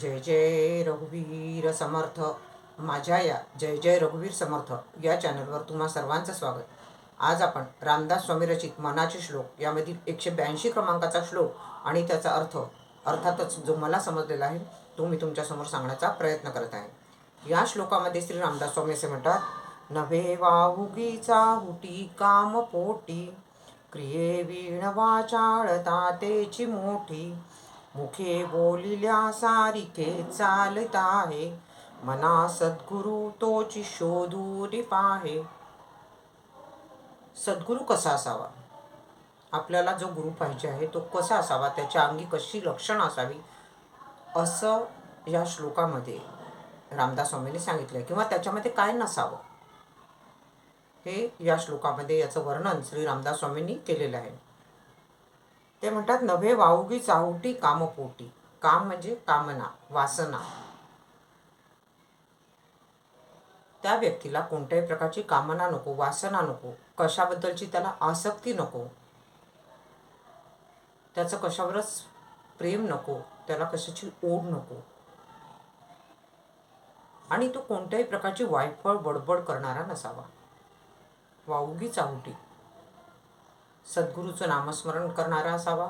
जय जय रघुवीर समर्थ. माझ्या या जय जय रघुवीर समर्थ या चॅनलवर तुम्हा सर्वांचं स्वागत. आज आपण रामदास स्वामी रचित मनाचे श्लोक यामधील एकशे ब्याऐंशी क्रमांकाचा श्लोक आणि त्याचा अर्थ अर्थातच जो मला समजलेला आहे तो मी तुमच्यासमोर सांगण्याचा प्रयत्न करत आहे. या श्लोकामध्ये श्री रामदास स्वामी असे म्हणतात नभे वाहुगीचा हुटी काम पोटी क्रिये वीण वाचाळता तेची मोठी मुखे बोलिल्या सारिखे चालत आहे. मना सद्गुरु तोची शोधून पाहे. सद्गुरू कसा असावा? आपल्याला जो गुरु पाहिजे आहे तो कसा असावा? त्याच्या अंगी कशी लक्षणं असावी? असं या श्लोकामध्ये रामदास स्वामींनी सांगितलं आहे किंवा त्याच्यामध्ये काय नसावं? हे या श्लोकामध्ये याचं वर्णन श्री रामदास स्वामींनी केलेलं आहे. ते म्हणतात नभे वाहुगी चाहुटी कामपोटी. काम म्हणजे कामना वासना. त्या व्यक्तीला कोणत्याही प्रकारची कामना नको वासना नको कशाबद्दलची त्याला आसक्ती नको. त्याचं कशावरच प्रेम नको त्याला कशाची ओढ नको. आणि तो कोणत्याही प्रकारची वायफळ बडबड करणारा नसावा. वाहुगी चाहुटी सद्गुरूचं नामस्मरण करणारा असावा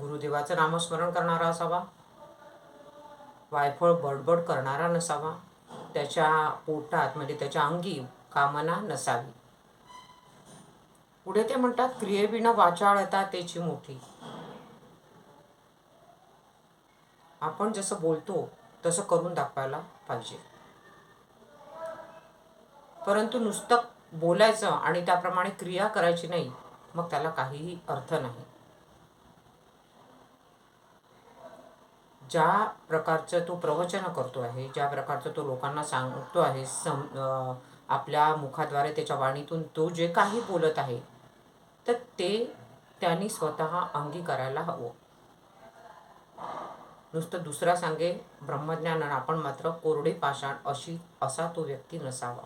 गुरुदेवाचं नामस्मरण करणारा असावा वायफळ बडबड करणारा नसावा त्याच्या पोटात म्हणजे त्याच्या अंगी कामना नसावी. पुढे ते म्हणतात क्रियेविना वाचाळता त्याची मोठी. आपण जसं बोलतो तसं करून दाखवायला पाहिजे. परंतु नुसतं बोलायचं आणि त्याप्रमाणे क्रिया करायची नाही मग त्याला काहीही अर्थ नाही. ज्या प्रकारचं तो प्रवचन करतो आहे ज्या प्रकारचं तो लोकांना सांगतो आहे सम अं, आपल्या मुखाद्वारे त्याच्या वाणीतून तो जे काही बोलत आहे तर ते त्यांनी स्वतः अंगी करायला हवं. नुसतं दुसरा सांगे ब्रह्मज्ञान आपण मात्र कोरडे पाषाण अशी असा तो व्यक्ती नसावा.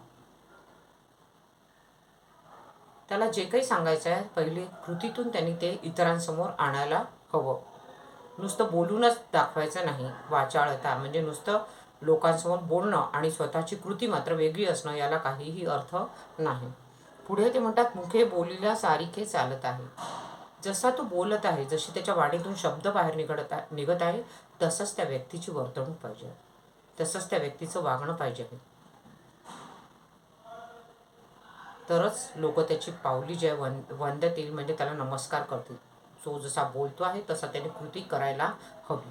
त्याला जे काही सांगायचं आहे पहिले कृतीतून त्यांनी ते इतरांसमोर आणायला हवं. नुसतं बोलूनच दाखवायचं नाही वाचाळता. म्हणजे नुसतं लोकांसमोर बोलणं आणि स्वतःची कृती मात्र वेगळी असणं याला काहीही अर्थ नाही. पुढे ते म्हणतात मुखे बोलीला सारिखे चालत आहे. जसा तो बोलत आहे जशी त्याच्या वाणीतून शब्द बाहेर निघत आहे निघत आहे तसंच त्या व्यक्तीची वर्तणूक पाहिजे. तसंच त्या व्यक्तीचं वागणं पाहिजे आहे तरच लोक त्याची पावली जे वन वंदतील म्हणजे त्याला नमस्कार करतील. जो जसा बोलतो आहे तसा त्याने कृती करायला हवी.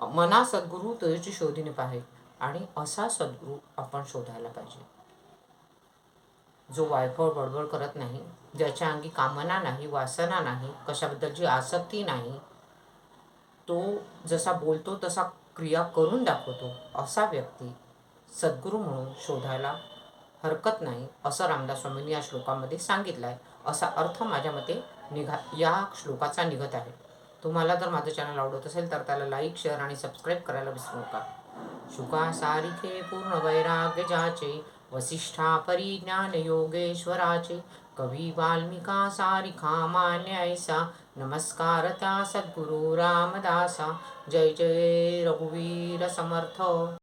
मना सद्गुरू तुझी शोधीने पाहे आणि असा सद्गुरू आपण शोधायला पाहिजे. जो वायफळ बडबड करत नाही ज्याच्या अंगी कामना नाही वासना नाही कशाबद्दलची आसक्ती नाही तो जसा बोलतो तसा क्रिया करून दाखवतो असा व्यक्ती सद्गुरू म्हणून शोधायला हरकत नाही असं रामदास स्वामींनी या श्लोकामध्ये सांगितलं आहे असा अर्थ माझ्या मते निघा या श्लोकाचा निघत आहे. तुम्हाला जर माझं चॅनल आवडत असेल तर त्याला लाईक शेअर आणि सबस्क्राईब करायला विसरू नका. शुका सारिखे पूर्ण वैराग्य जाचे वसिष्ठा परिज्ञान योगेश्वराचे कवी वाल्मिका सारिखा मान्य ऐसा नमस्कार त्या सद्गुरु रामदासा जय जय रघुवीर समर्थ.